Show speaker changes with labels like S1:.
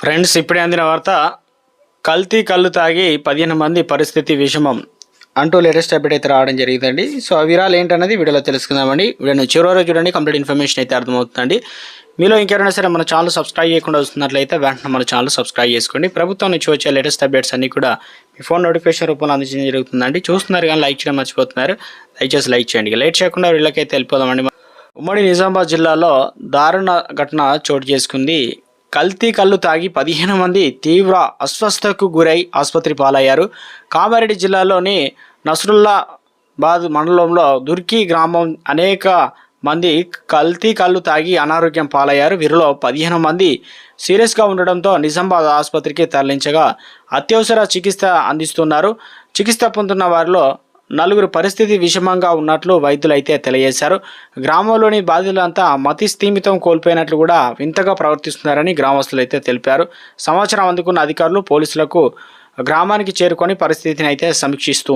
S1: Friends ఇప్పుడే అందిన వార్త కల్తీ కళ్ళు తాగి పదిహేను మంది పరిస్థితి విషమం అంటూ లేటెస్ట్ అప్డేట్ అయితే రావడం జరిగిందండి. సో ఆ వివరాలు ఏంటనేది వీడియోలో తెలుసుకుందామండి. వీడియోని చివరి వరకు చూడండి కంప్లీట్ ఇన్ఫర్మేషన్ అయితే అర్థమవుతుందండి. మీలో ఇంకెవరైనా సరే మన ఛానల్ సబ్స్క్రైబ్ చేయకుండా వస్తున్నట్లయితే వెంటనే మన ఛానల్ సబ్స్క్రైబ్ చేసుకోండి. ప్రభుత్వం నుంచి వచ్చే లేటెస్ట్ అప్డేట్స్ అన్ని కూడా మీ ఫోన్ నోటిఫికేషన్ రూపంలో అందించడం జరుగుతుందండి. చూస్తున్నారు కానీ లైక్ చేయడం మర్చిపోతున్నారు. దయచేసి లైక్ చేయండి. లైట్ చేయకుండా వీళ్ళకైతే వెళ్ళిపోదామండి. ఉమ్మడి నిజామాబాద్ జిల్లాలో దారుణ ఘటన చోటు చేసుకుంది కల్తీ కళ్ళు తాగి పదిహేను మంది తీవ్ర అస్వస్థకు గురై ఆసుపత్రి పాలయ్యారు. కామారెడ్డి జిల్లాలోని నసరుల్లాబాద్ మండలంలో దుర్కి గ్రామం అనేక మంది కల్తీ కళ్ళు తాగి అనారోగ్యం పాలయ్యారు. వీరిలో పదిహేను మంది సీరియస్గా ఉండడంతో నిజామాబాద్ ఆసుపత్రికి తరలించగా అత్యవసర చికిత్స అందిస్తున్నారు. చికిత్స పొందుతున్న వారిలో నలుగురు పరిస్థితి విషమంగా ఉన్నట్లు వైద్యులు అయితే తెలియజేశారు. గ్రామంలోని బాధితులంతా మతి స్థీమితం కోల్పోయినట్లు కూడా వింతగా ప్రవర్తిస్తున్నారని గ్రామస్తులు అయితే తెలిపారు. సమాచారం అందుకున్న అధికారులు పోలీసులకు గ్రామానికి చేరుకొని పరిస్థితిని అయితే సమీక్షిస్తూ